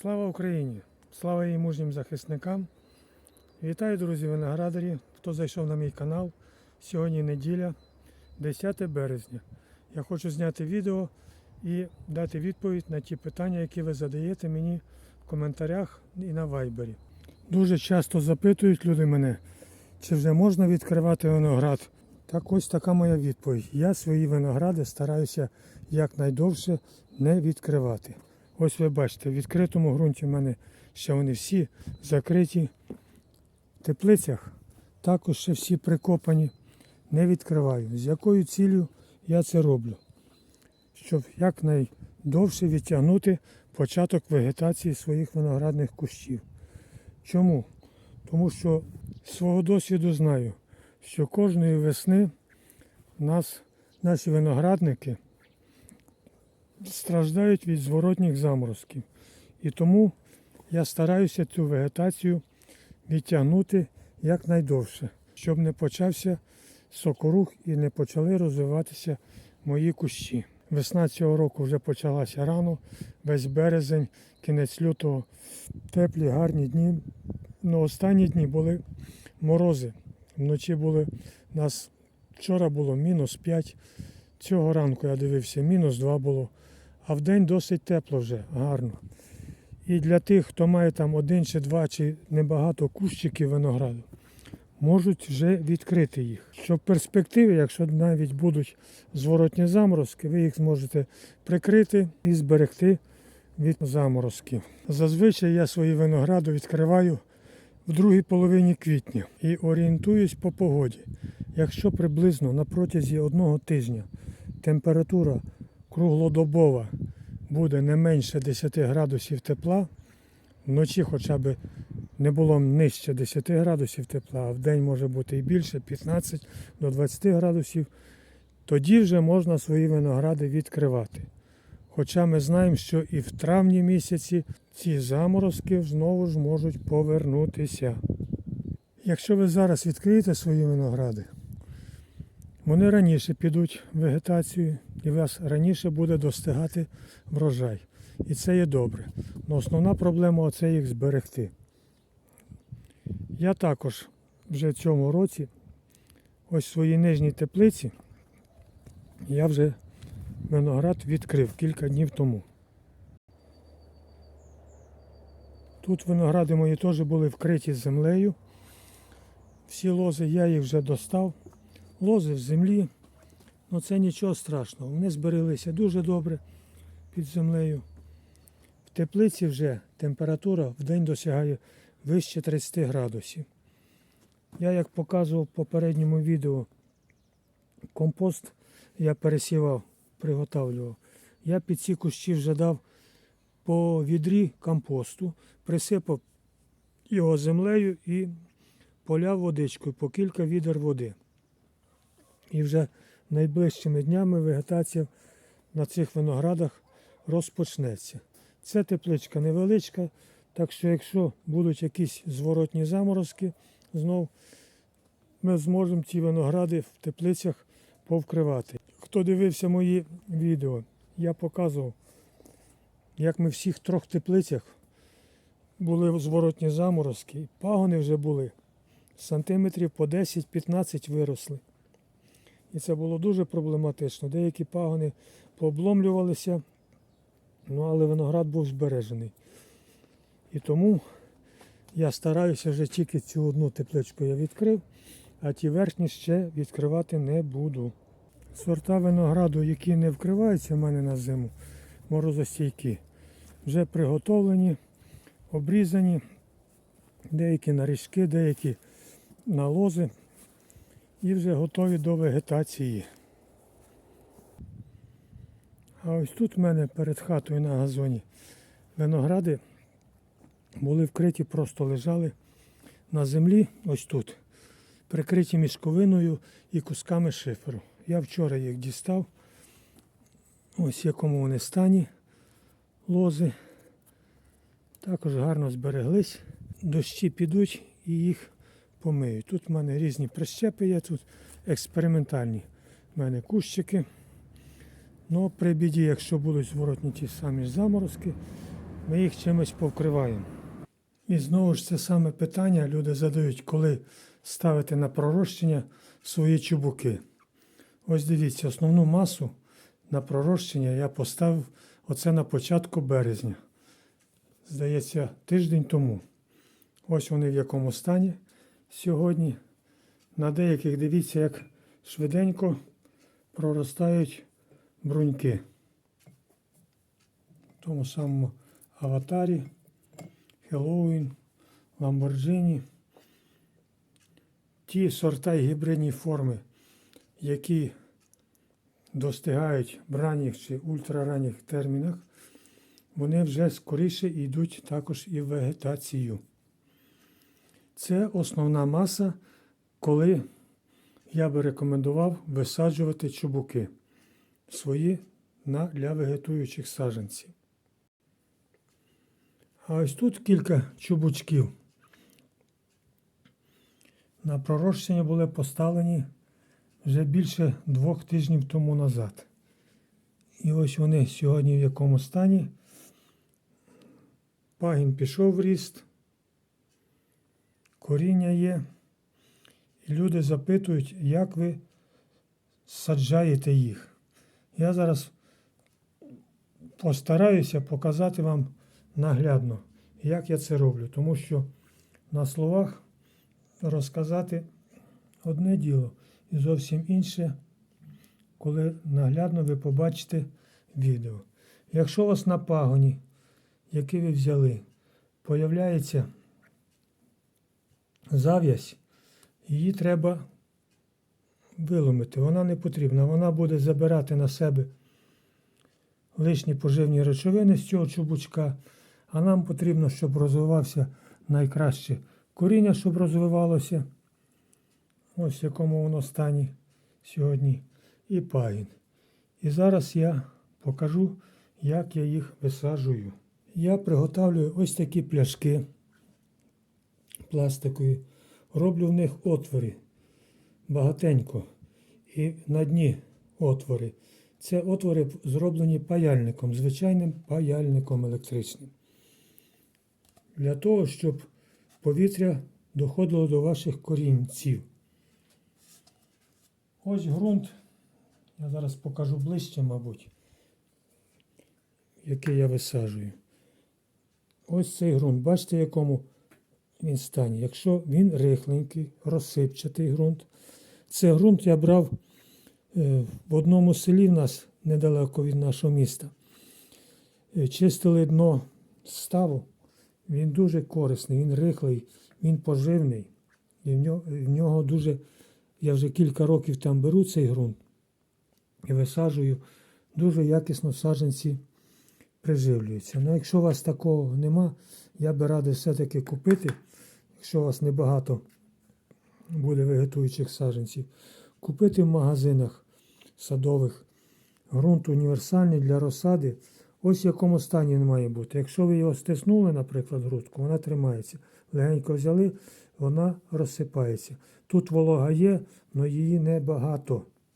Слава Україні! Слава її мужнім захисникам! Вітаю, друзі, виноградарі, хто зайшов на мій канал. Сьогодні неділя, 10 березня. Я хочу зняти відео і дати відповідь на ті питання, які ви задаєте мені в коментарях і на вайбері. Дуже часто запитують люди мене, чи вже можна відкривати виноград. Так ось така моя відповідь. Я свої виногради стараюся якнайдовше не відкривати. Ось ви бачите, в відкритому ґрунті в мене ще вони всі закриті. В теплицях також ще всі прикопані. Не відкриваю. З якою ціллю я це роблю? Щоб якнайдовше відтягнути початок вегетації своїх виноградних кущів. Чому? Тому що з свого досвіду знаю, що кожної весни нас наші виноградники страждають від зворотніх заморозків. І тому я стараюся цю вегетацію відтягнути якнайдовше, щоб не почався сокорух і не почали розвиватися мої кущі. Весна цього року вже почалася рано, весь березень, кінець лютого, теплі, гарні дні. Ну, останні дні були морози. Вночі були у нас вчора було мінус 5, цього ранку я дивився, мінус 2 було. А в день досить тепло вже, гарно. І для тих, хто має там один чи два, чи небагато кущиків винограду, можуть вже відкрити їх. Щоб в перспективі, якщо навіть будуть зворотні заморозки, ви їх зможете прикрити і зберегти від заморозків. Зазвичай я свої виногради відкриваю в другій половині квітня і орієнтуюсь по погоді. Якщо приблизно на протязі одного тижня температура круглодобова буде не менше 10 градусів тепла, вночі хоча б не було нижче 10 градусів тепла, а в день може бути і більше 15 до 20 градусів, тоді вже можна свої виногради відкривати. Хоча ми знаємо, що і в травні місяці ці заморозки знову ж можуть повернутися. Якщо ви зараз відкриєте свої виногради, вони раніше підуть в вегетацію і у вас раніше буде достигати врожай. І це є добре. Но основна проблема це їх зберегти. Я також вже в цьому році, ось в своїй нижній теплиці, я вже виноград відкрив кілька днів тому. Тут виногради мої теж були вкриті землею. Всі лози я їх вже достав. Лози в землі. Ну це нічого страшного. Вони збереглися дуже добре під землею. В теплиці вже температура в день досягає вище 30 градусів. Я, як показував в попередньому відео, компост я пересівав, приготовлював. Я під ці кущі вже дав по відрі компосту, присипав його землею і поляв водичкою по кілька відер води. І вже найближчими днями вегетація на цих виноградах розпочнеться. Це тепличка невеличка, так що якщо будуть якісь зворотні заморозки, знов ми зможемо ці виногради в теплицях повкривати. Хто дивився мої відео, я показував, як ми всіх трьох теплицях були зворотні заморозки, пагони вже були сантиметрів по 10-15 виросли. І це було дуже проблематично. Деякі пагони пообломлювалися, ну але виноград був збережений. І тому я стараюся вже тільки цю одну тепличку я відкрив, а ті верхні ще відкривати не буду. Сорта винограду, які не вкриваються в мене на зиму, морозостійкі, вже приготовлені, обрізані, деякі на ріжки, деякі на лози і вже готові до вегетації. А ось тут в мене перед хатою на газоні виногради були вкриті, просто лежали на землі, ось тут, прикриті мішковиною і кусками шиферу. Я вчора їх дістав. Ось в якому вони стані лози. Також гарно збереглись. Дощі підуть і їх помию. Тут в мене різні прищепи є, тут експериментальні в мене кущики. Ну, при біді, якщо будуть зворотні ті самі заморозки, ми їх чимось повкриваємо. І знову ж це саме питання люди задають, коли ставити на пророщення свої чубуки. Ось дивіться, основну масу на пророщення я поставив оце на початку березня. Здається, тиждень тому. Ось вони в якому стані сьогодні. На деяких дивіться, як швиденько проростають бруньки. В тому самому аватарі, Хеллоуін, Ламборджині. Ті сорта і гібридні форми, які достигають в ранніх чи ультраранніх термінах, вони вже скоріше йдуть також і в вегетацію. Це основна маса, коли я би рекомендував висаджувати чубуки свої на, для вегетуючих саджанців. А ось тут кілька чубучків. На пророщення були поставлені вже більше двох тижнів тому назад. І ось вони сьогодні в якому стані. Пагін пішов в ріст, коріння є. І люди запитують, як ви саджаєте їх. Я зараз постараюся показати вам наглядно, як я це роблю, тому що на словах розказати одне діло і зовсім інше, коли наглядно ви побачите відео. Якщо у вас на пагоні, який ви взяли, появляється зав'язь, її треба виломити. Вона не потрібна. Вона буде забирати на себе лишні поживні речовини з цього чубучка. А нам потрібно, щоб розвивався найкраще коріння, щоб розвивалося. Ось в якому воно стані сьогодні. І пагін. І зараз я покажу, як я їх висаджую. Я приготовлюю ось такі пляшки пластикові. Роблю в них отвори багатенько. І на дні отвори. Це отвори зроблені паяльником, звичайним паяльником електричним. Для того, щоб повітря доходило до ваших корінців. Ось ґрунт. Я зараз покажу ближче, мабуть, який я висаджую. Ось цей ґрунт. Бачите, якому він стані. Якщо він рихленький, розсипчатий ґрунт. Це ґрунт я брав е, в одному селі в нас недалеко від нашого міста. Е, Чистили дно ставу. Він дуже корисний, він рихлий, він поживний. І в нього, дуже, я вже кілька років там беру цей ґрунт і висаджую. Дуже якісно саджанці приживлюються. Ну, якщо у вас такого нема, я би радий все-таки купити, якщо у вас небагато буде вегетуючих саджанців, купити в магазинах садових ґрунт універсальний для розсади. Ось в якому стані він має бути. Якщо ви його стиснули, наприклад, грудку, вона тримається. Легенько взяли, вона розсипається. Тут волога є, але її небагато.